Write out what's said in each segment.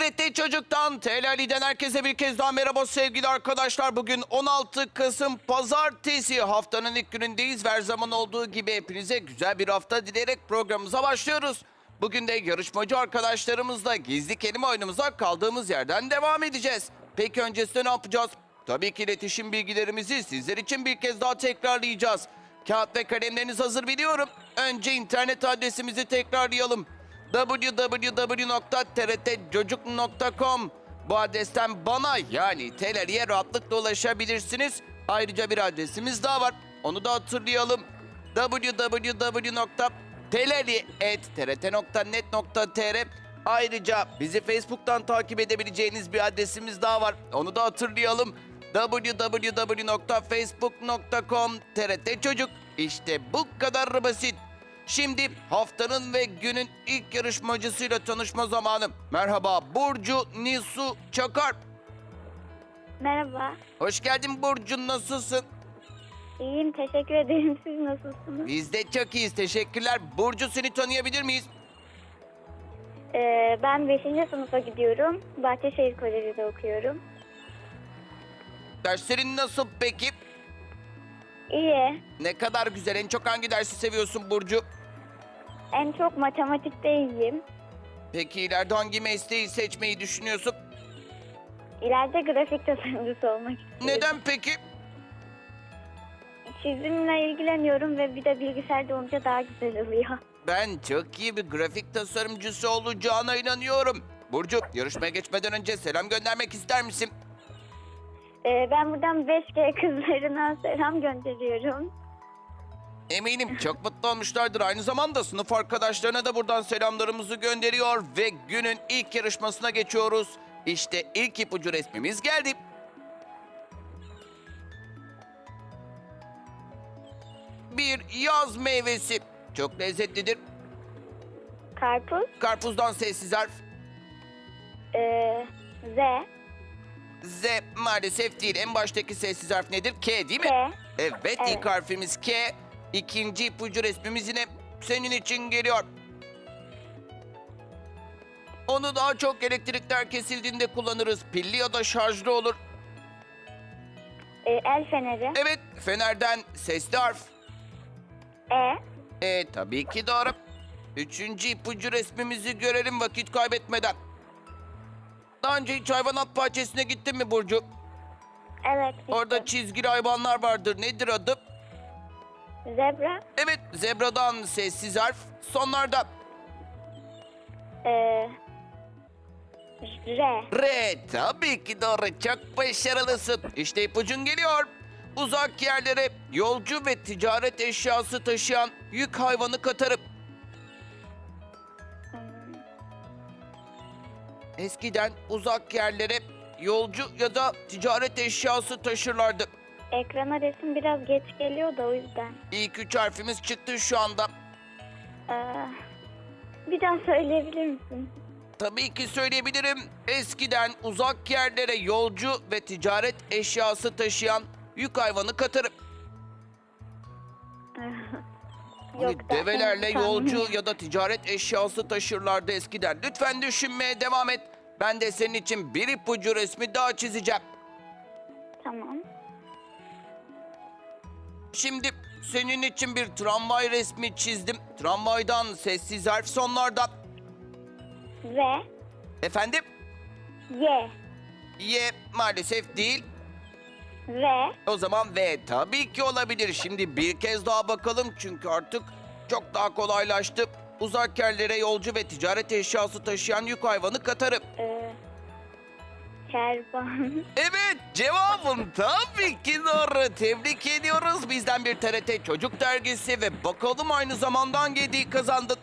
TRT Çocuk'tan TL'den herkese bir kez daha merhaba sevgili arkadaşlar. Bugün 16 Kasım Pazartesi haftanın ilk günündeyiz. Her zaman olduğu gibi hepinize güzel bir hafta dileyerek programımıza başlıyoruz. Bugün de yarışmacı arkadaşlarımızla gizli kelime oyunumuza kaldığımız yerden devam edeceğiz. Peki öncesinde ne yapacağız? Tabii ki iletişim bilgilerimizi sizler için bir kez daha tekrarlayacağız. Kağıt ve kalemleriniz hazır biliyorum. Önce internet adresimizi tekrarlayalım www.trtcocuk.com Bu adresten bana yani Teleri'ye rahatlıkla ulaşabilirsiniz. Ayrıca bir adresimiz daha var. Onu da hatırlayalım. www.teleri.trt.net.tr Ayrıca bizi Facebook'tan takip edebileceğiniz bir adresimiz daha var. Onu da hatırlayalım. www.facebook.com TRT Çocuk. İşte bu kadar basit. Şimdi haftanın ve günün ilk yarışmacısıyla tanışma zamanı. Merhaba Burcu Nisu Çakar. Merhaba. Hoş geldin Burcu nasılsın? İyiyim, teşekkür ederim. Siz nasılsınız? Biz de çok iyiyiz teşekkürler. Burcu seni tanıyabilir miyiz? Ee, ben 5. sınıfa gidiyorum. Bahçeşehir Koleji'de okuyorum. Derslerin nasıl peki? İyi. Ne kadar güzel en çok hangi dersi seviyorsun Burcu? En çok matematikte iyiyim. Peki ileride hangi mesleği seçmeyi düşünüyorsun? İleride grafik tasarımcısı olmak istiyorum. Neden peki? Çizimle ilgileniyorum ve bir de bilgisayarda olunca daha güzel oluyor. Ben çok iyi bir grafik tasarımcısı olacağına inanıyorum. Burcu yarışmaya geçmeden önce selam göndermek ister misin? Ee, ben buradan 5G kızlarına selam gönderiyorum. Eminim çok mutlu olmuşlardır. Aynı zamanda sınıf arkadaşlarına da buradan selamlarımızı gönderiyor ve günün ilk yarışmasına geçiyoruz. İşte ilk ipucu resmimiz geldi. Bir yaz meyvesi. Çok lezzetlidir. Karpuz, Karpuzdan sessiz harf. ee, Z, Z maalesef değil. En baştaki sessiz harf nedir? K değil mi? K, Evet, ilk Evet. harfimiz K. İkinci ipucu resmimiz yine senin için geliyor. Onu daha çok elektrikler kesildiğinde kullanırız. Pilli ya da şarjlı olur. ee, el feneri, Evet, fenerden sesli harf. E, E tabii ki doğru. Üçüncü ipucu resmimizi görelim vakit kaybetmeden. Daha önce hiç hayvanat bahçesine gittin mi Burcu? evet. Orada gittim. çizgili hayvanlar vardır. Nedir adı? Zebra, Evet, zebradan sessiz harf. Sonlarda ee, R, R. Tabii ki doğru. Çok başarılısın. İşte ipucun geliyor. Uzak yerlere yolcu ve ticaret eşyası taşıyan yük hayvanı katarım. hmm, Eskiden uzak yerlere yolcu ya da ticaret eşyası taşırlardı. Ekrana resim biraz geç geliyor da o yüzden. İlk üç harfimiz çıktı şu anda. Ee, bir daha söyleyebilir misin? Tabii ki söyleyebilirim. Eskiden uzak yerlere yolcu ve ticaret eşyası taşıyan yük hayvanı katarım. Hani Yok develerle yolcu sanmıyorum. ya da ticaret eşyası taşırlardı eskiden. Lütfen düşünmeye devam et. Ben de senin için bir ipucu resmi daha çizeceğim. Şimdi senin için bir tramvay resmi çizdim. Tramvaydan sessiz harf sonlardan. V, Efendim? Y, Y maalesef değil. V, O zaman V tabii ki olabilir. Şimdi bir kez daha bakalım çünkü artık çok daha kolaylaştı. Uzak yerlere yolcu ve ticaret eşyası taşıyan yük hayvanı katarım. e, kervan, Evet cevabın tabii ki doğru. Tebrik ediyoruz. Bizden bir TRT Çocuk Dergisi ve bakalım aynı zamanda hangi hediyeyi kazandın.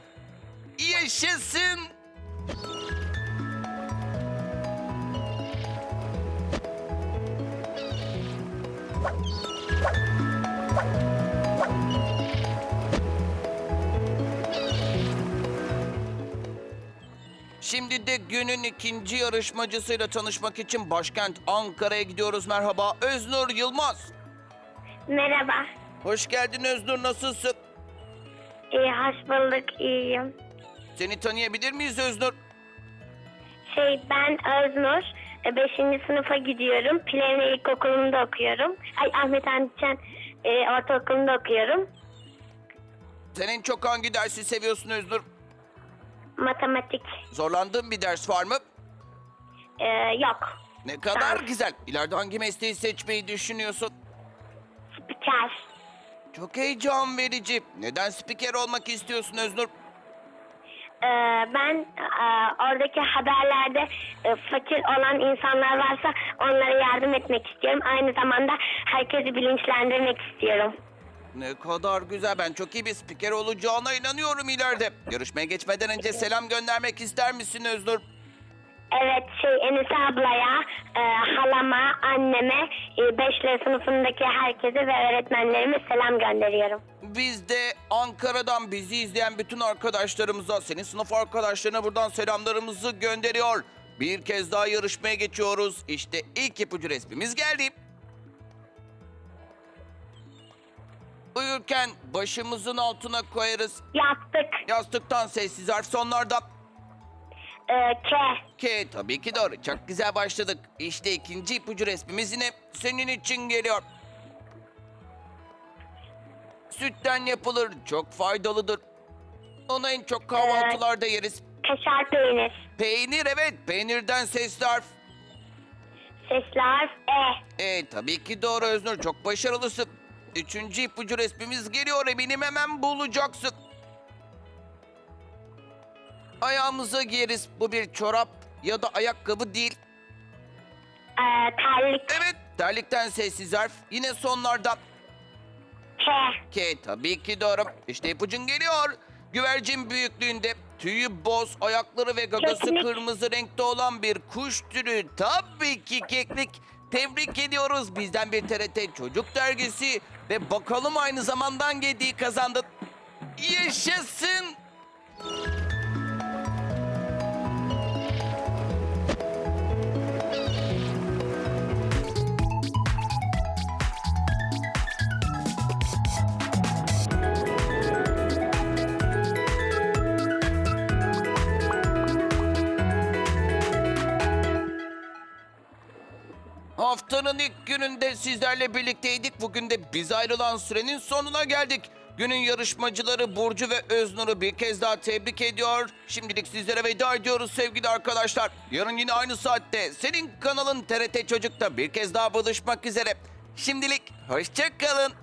Yaşasın. Günün ikinci yarışmacısıyla tanışmak için başkent Ankara'ya gidiyoruz. Merhaba Öznur Yılmaz. Merhaba. Hoş geldin Öznur nasılsın? İyi, hoş bulduk, iyiyim. Seni tanıyabilir miyiz Öznur? şey ben Öznur. 5. sınıfa gidiyorum. Plevne İlkokulu'nda okuyorum. Ay Ahmet Andiçen e, Ortaokulu'nda okuyorum. Senin çok hangi dersi seviyorsun Öznur? Matematik Zorlandığın bir ders var mı? e, yok. Ne kadar Tamam. güzel. İleride hangi mesleği seçmeyi düşünüyorsun? Spiker. Çok heyecan verici. Neden spiker olmak istiyorsun Öznur? E, ben e, oradaki haberlerde e, fakir olan insanlar varsa onlara yardım etmek istiyorum. Aynı zamanda herkesi bilinçlendirmek istiyorum. Ne kadar güzel. Ben çok iyi bir spiker olacağına inanıyorum ileride. Yarışmaya geçmeden önce selam göndermek ister misin Öznur? Evet şey Enis ablaya, e, halama, anneme, 5 sınıfındaki herkese ve öğretmenlerime selam gönderiyorum. Biz de Ankara'dan bizi izleyen bütün arkadaşlarımıza, senin sınıf arkadaşlarına buradan selamlarımızı gönderiyor. Bir kez daha yarışmaya geçiyoruz. İşte ilk ipucu resmimiz geldi. Uyurken başımızın altına koyarız. Yastık, Yastıktan sessiz harf sonlarda. e, K, K tabii ki doğru. Çok güzel başladık. İşte ikinci ipucu resmimiz yine senin için geliyor. Sütten yapılır. Çok faydalıdır. Onu en çok kahvaltılarda yeriz. kaşar peynir, Peynir evet. Peynirden sesli harf. sesli harf E, E tabii ki doğru Öznur. Çok başarılısın. Üçüncü ipucu resmimiz geliyor. Eminim hemen bulacaksın. Ayağımıza giyeriz. Bu bir çorap ya da ayakkabı değil. e, terlik, Evet, terlikten sessiz harf. Yine sonlardan. K, K tabii ki doğru. İşte ipucun geliyor. Güvercin büyüklüğünde, tüyü boz, ayakları ve gagası kırmızı renkte olan bir kuş türü. Tabii ki keklik. Tebrik ediyoruz. Bizden bir TRT Çocuk Dergisi ve bakalım aynı zamanda hangi hediyeyi kazandın. Yaşasın. Haftanın ilk gününde sizlerle birlikteydik. Bugün de biz ayrılan sürenin sonuna geldik. Günün yarışmacıları Burcu ve Öznur'u bir kez daha tebrik ediyor. Şimdilik sizlere veda ediyoruz sevgili arkadaşlar. Yarın yine aynı saatte senin kanalın TRT Çocuk'ta bir kez daha buluşmak üzere. Şimdilik hoşça kalın.